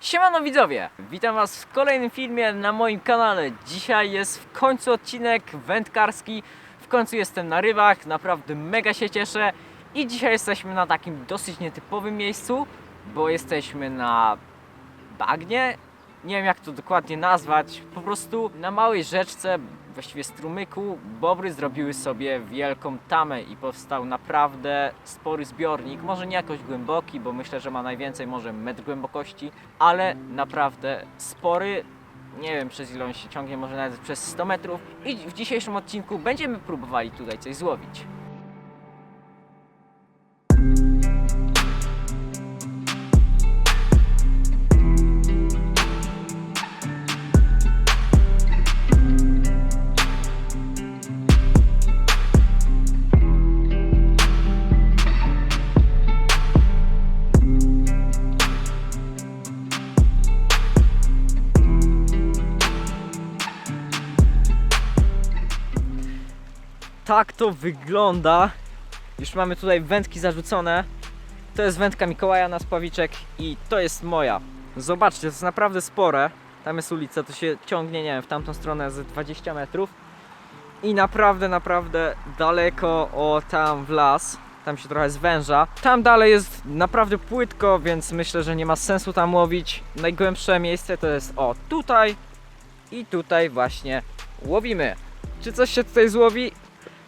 Siemano widzowie! Witam was w kolejnym filmie na moim kanale. Dzisiaj jest w końcu odcinek wędkarski. W końcu jestem na rybach, naprawdę mega się cieszę. I dzisiaj jesteśmy na takim dosyć nietypowym miejscu, bo jesteśmy na bagnie. Nie wiem jak to dokładnie nazwać. Po prostu na małej rzeczce, właściwie strumyku, bobry zrobiły sobie wielką tamę i powstał naprawdę spory zbiornik. Może nie jakoś głęboki, bo myślę, że ma najwięcej może metr głębokości, ale naprawdę spory. Nie wiem przez ile on się ciągnie, może nawet przez 100 metrów. I w dzisiejszym odcinku będziemy próbowali tutaj coś złowić. Tak to wygląda. Już mamy tutaj wędki zarzucone. To jest wędka Mikołaja na spławiczek i to jest moja. Zobaczcie, to jest naprawdę spore. Tam jest ulica, to się ciągnie, nie wiem, w tamtą stronę z 20 metrów. I naprawdę, naprawdę daleko o tam w las. Tam się trochę zwęża. Tam dalej jest naprawdę płytko, więc myślę, że nie ma sensu tam łowić. Najgłębsze miejsce to jest o tutaj i tutaj właśnie łowimy. Czy coś się tutaj złowi?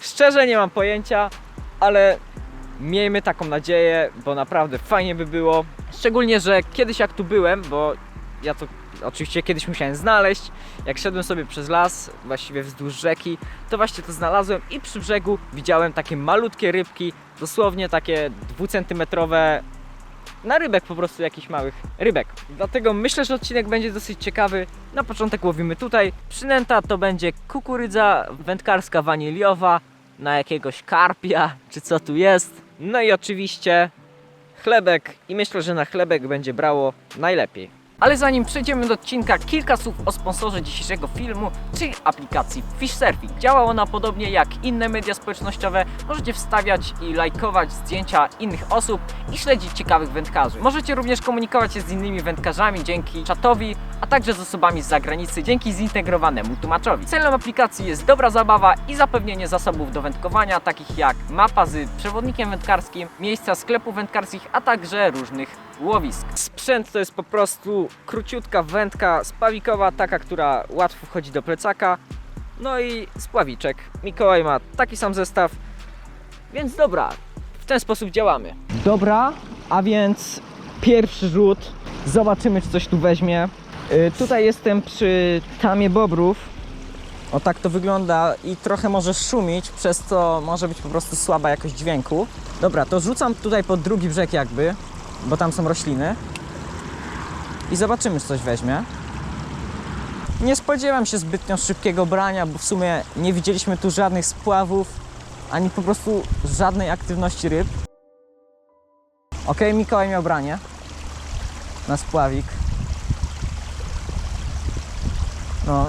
Szczerze nie mam pojęcia, ale miejmy taką nadzieję, bo naprawdę fajnie by było. Szczególnie, że kiedyś jak tu byłem, bo ja to oczywiście kiedyś musiałem znaleźć, jak szedłem sobie przez las, właściwie wzdłuż rzeki, to właśnie to znalazłem i przy brzegu widziałem takie malutkie rybki, dosłownie takie dwucentymetrowe na rybek po prostu jakichś małych rybek. Dlatego myślę, że odcinek będzie dosyć ciekawy. Na początek łowimy tutaj. Przynęta to będzie kukurydza wędkarska waniliowa na jakiegoś karpia, czy co tu jest. No i oczywiście chlebek i myślę, że na chlebek będzie brało najlepiej. Ale zanim przejdziemy do odcinka, kilka słów o sponsorze dzisiejszego filmu, czyli aplikacji Fish Surfing. Działa ona podobnie jak inne media społecznościowe. Możecie wstawiać i lajkować zdjęcia innych osób i śledzić ciekawych wędkarzy. Możecie również komunikować się z innymi wędkarzami dzięki czatowi, a także z osobami z zagranicy dzięki zintegrowanemu tłumaczowi. Celem aplikacji jest dobra zabawa i zapewnienie zasobów do wędkowania, takich jak mapa z przewodnikiem wędkarskim, miejsca sklepów wędkarskich, a także różnych łowisk. Sprzęt to jest po prostu króciutka wędka spawikowa, taka, która łatwo wchodzi do plecaka. No i spławiczek. Mikołaj ma taki sam zestaw. Więc dobra, w ten sposób działamy. Dobra, a więc pierwszy rzut. Zobaczymy, czy coś tu weźmie. Y, tutaj jestem przy tamie bobrów. O tak to wygląda i trochę może szumić, przez co może być po prostu słaba jakość dźwięku. Dobra, to rzucam tutaj pod drugi brzeg jakby, bo tam są rośliny. I zobaczymy, czy coś weźmie. Nie spodziewam się zbytnio szybkiego brania, bo w sumie nie widzieliśmy tu żadnych spławów, ani po prostu żadnej aktywności ryb. Ok, Mikołaj miał branie na spławik. No,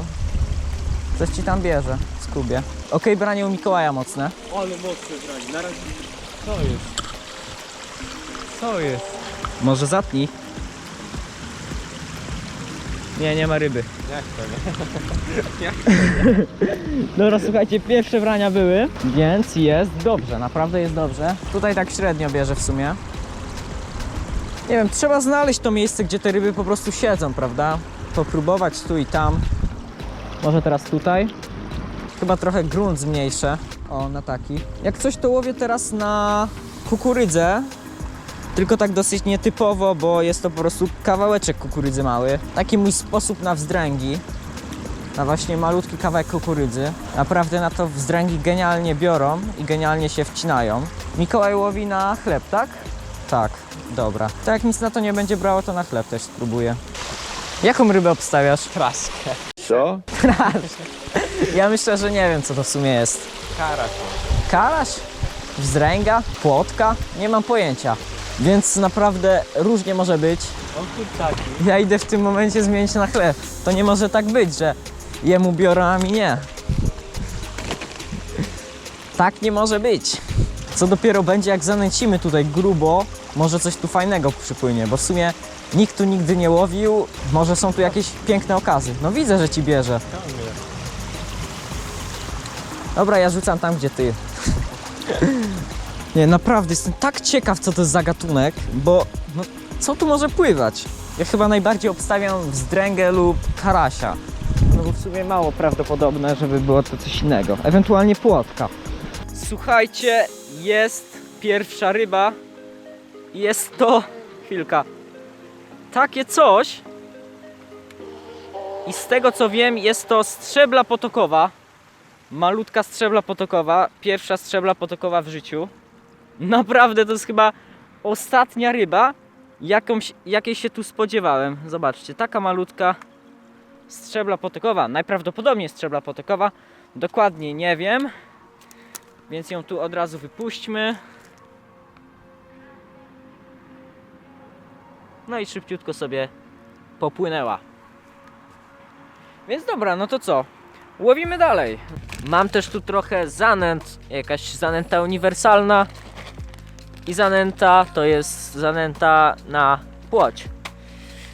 coś ci tam bierze skubie. Ok, branie u Mikołaja mocne. Ale mocno brani, na razie... Co jest? Co jest? Może zatnij. Nie, nie ma ryby. Jak to nie? Dobra, słuchajcie, pierwsze brania były, więc jest dobrze, naprawdę jest dobrze. Tutaj tak średnio bierze w sumie. Nie wiem, trzeba znaleźć to miejsce, gdzie te ryby po prostu siedzą, prawda? Popróbować tu i tam. Może teraz tutaj. Chyba trochę grunt zmniejszę. O, na taki. Jak coś to łowię teraz na kukurydzę. Tylko tak dosyć nietypowo, bo jest to po prostu kawałeczek kukurydzy mały. Taki mój sposób na wzdręgi na właśnie malutki kawałek kukurydzy. Naprawdę na to wzdręgi genialnie biorą i genialnie się wcinają. Mikołaj łowi na chleb, tak? Tak, dobra. To jak nic na to nie będzie brało, to na chleb też spróbuję. Jaką rybę obstawiasz? Kraskę. Co? Ja myślę, że nie wiem, co to w sumie jest. Karaś. Karaś? Wzdręga? Płotka? Nie mam pojęcia. Więc naprawdę różnie może być. Ja idę w tym momencie zmienić na chleb. To nie może tak być, że jemu biorą, a mi nie. Tak nie może być. Co dopiero będzie, jak zanęcimy tutaj grubo, może coś tu fajnego przypłynie, bo w sumie Nikt tu nigdy nie łowił, może są tu jakieś piękne okazy. No widzę, że ci bierze. Dobra, ja rzucam tam, gdzie ty. Nie, naprawdę jestem tak ciekaw, co to jest za gatunek, bo no, co tu może pływać? Ja chyba najbardziej obstawiam wzdręgę lub karasia. No bo w sumie mało prawdopodobne, żeby było to coś innego. Ewentualnie płotka. Słuchajcie, jest pierwsza ryba. Jest to... Chwilka. Takie coś. I z tego co wiem, jest to strzebla potokowa. Malutka strzebla potokowa. Pierwsza strzebla potokowa w życiu. Naprawdę to jest chyba ostatnia ryba, jakąś, jakiej się tu spodziewałem. Zobaczcie, taka malutka strzebla potokowa. Najprawdopodobniej strzebla potokowa. Dokładnie nie wiem. Więc ją tu od razu wypuśćmy. No i szybciutko sobie popłynęła. Więc dobra, no to co? Łowimy dalej. Mam też tu trochę zanęt, jakaś zanęta uniwersalna. I zanęta to jest zanęta na płoć.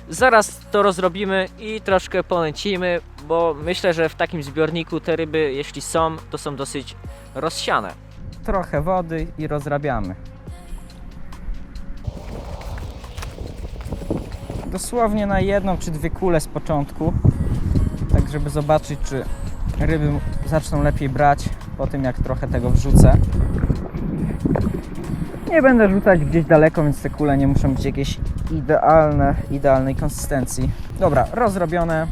Zaraz to rozrobimy i troszkę ponęcimy, bo myślę, że w takim zbiorniku te ryby, jeśli są, to są dosyć rozsiane. Trochę wody i rozrabiamy. Dosłownie na jedną czy dwie kule z początku, tak żeby zobaczyć, czy ryby zaczną lepiej brać po tym, jak trochę tego wrzucę. Nie będę rzucać gdzieś daleko, więc te kule nie muszą być jakieś idealne, idealnej konsystencji. Dobra, rozrobione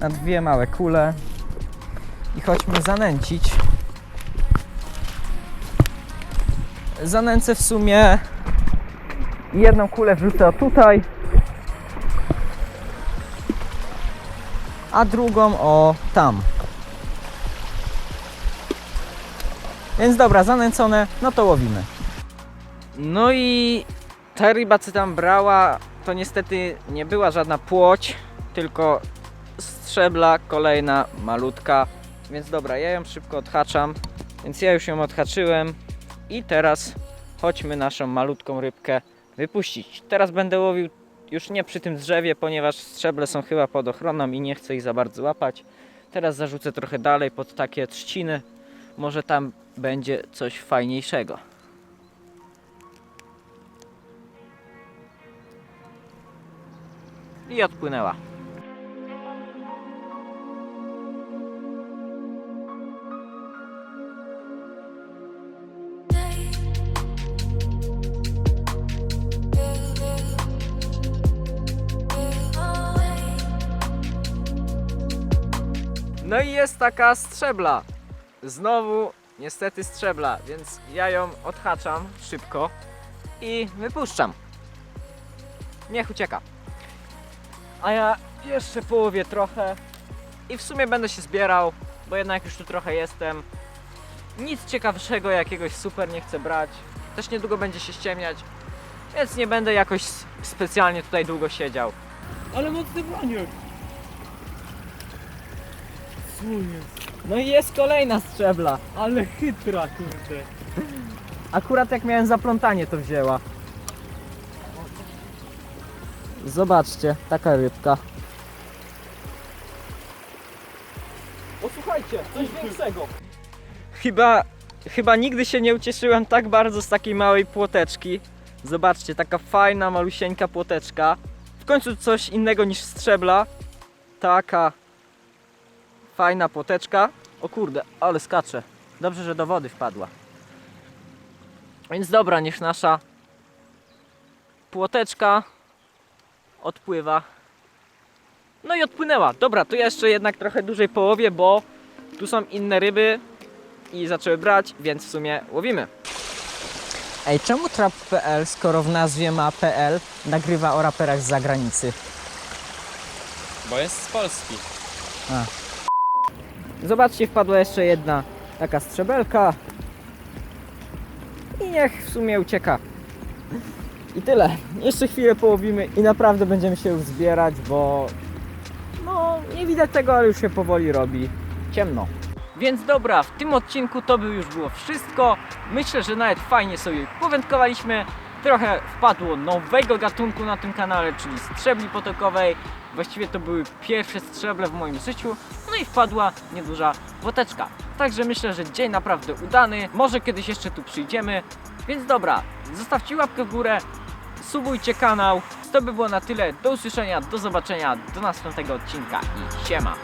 na dwie małe kule i chodźmy zanęcić. Zanęcę w sumie jedną kulę wrzucę tutaj, a drugą o tam. Więc dobra, zanęcone, no to łowimy. No i ta ryba, co tam brała, to niestety nie była żadna płoć, tylko strzebla kolejna, malutka. Więc dobra, ja ją szybko odhaczam. Więc ja już ją odhaczyłem i teraz chodźmy naszą malutką rybkę wypuścić. Teraz będę łowił już nie przy tym drzewie, ponieważ strzeble są chyba pod ochroną i nie chcę ich za bardzo łapać. Teraz zarzucę trochę dalej pod takie trzciny. Może tam będzie coś fajniejszego. I odpłynęła. No i jest taka strzebla. Znowu niestety strzebla, więc ja ją odhaczam szybko i wypuszczam. Niech ucieka. A ja jeszcze połowię trochę i w sumie będę się zbierał, bo jednak już tu trochę jestem. Nic ciekawszego jakiegoś super nie chcę brać. Też niedługo będzie się ściemniać, więc nie będę jakoś specjalnie tutaj długo siedział. Ale mocny broniok. Co jest? No i jest kolejna strzebla. Ale chytra, kurde. Akurat jak miałem zaplątanie to wzięła. Zobaczcie, taka rybka. O słuchajcie, coś większego. Chyba, chyba nigdy się nie ucieszyłem tak bardzo z takiej małej płoteczki. Zobaczcie, taka fajna, malusieńka płoteczka. W końcu coś innego niż strzebla. Taka fajna płoteczka. O kurde, ale skacze. Dobrze, że do wody wpadła. Więc dobra, niech nasza płoteczka odpływa. No i odpłynęła. Dobra, ja jeszcze jednak trochę dłużej połowię, bo tu są inne ryby i zaczęły brać, więc w sumie łowimy. Ej, czemu trap.pl, skoro w nazwie ma PL, nagrywa o raperach z zagranicy? Bo jest z Polski. Zobaczcie, wpadła jeszcze jedna taka strzebelka. I niech w sumie ucieka. I tyle. Jeszcze chwilę połowimy i naprawdę będziemy się już zbierać, bo no nie widać tego, ale już się powoli robi ciemno. Więc dobra, w tym odcinku to by już było wszystko. Myślę, że nawet fajnie sobie powędkowaliśmy. Trochę wpadło nowego gatunku na tym kanale, czyli strzebli potokowej. Właściwie to były pierwsze strzeble w moim życiu. No i wpadła nieduża woteczka. Także myślę, że dzień naprawdę udany. Może kiedyś jeszcze tu przyjdziemy. Więc dobra, zostawcie łapkę w górę, subujcie kanał. To by było na tyle. Do usłyszenia, do zobaczenia, do następnego odcinka i siema.